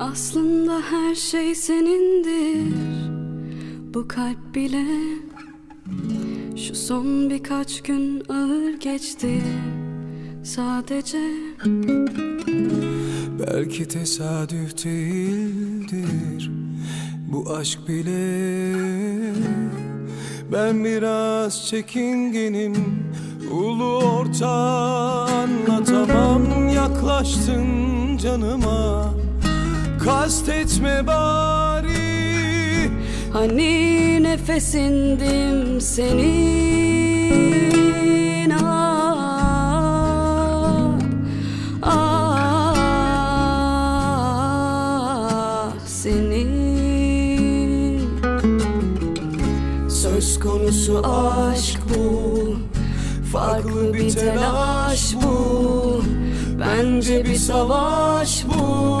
Aslında her şey senindir. Bu kalp bile Şu son birkaç gün ağır geçti. Sadece Belki tesadüf değildir. Bu aşk bile Ben biraz çekingenim Ulu orta anlatamam Yaklaştın canıma Kastetme bari. Hani nefesindim senin ah, ah, senin. Söz konusu aşk bu Farklı bir telaş bu. Bence bir savaş bu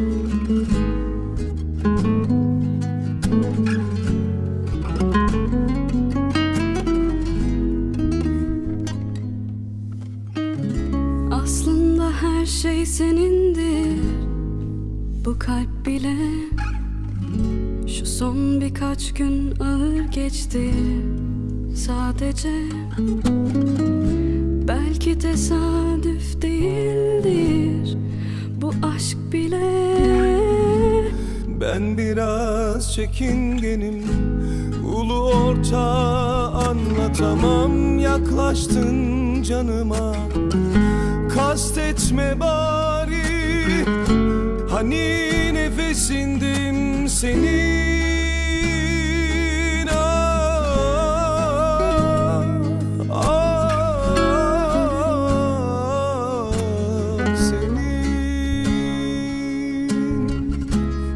her şey senindir. Bu kalp bile Şu son birkaç gün ağır geçti. Sadece Belki tesadüf değildir. Bu aşk bile Ben biraz çekingenim. Ulu orta anlatamam. Yaklaştın canıma Kastetme bari. Hani nefesindim senin. Ah, ah, senin.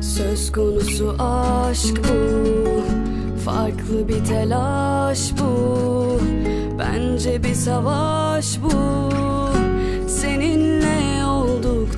Söz konusu aşk bu. Farklı bir telaş bu. Bence bir savaş bu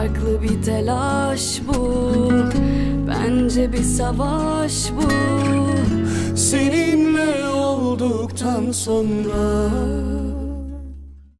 Farklı bir telaş bu. Bence bir savaş bu. Seninle olduktan sonra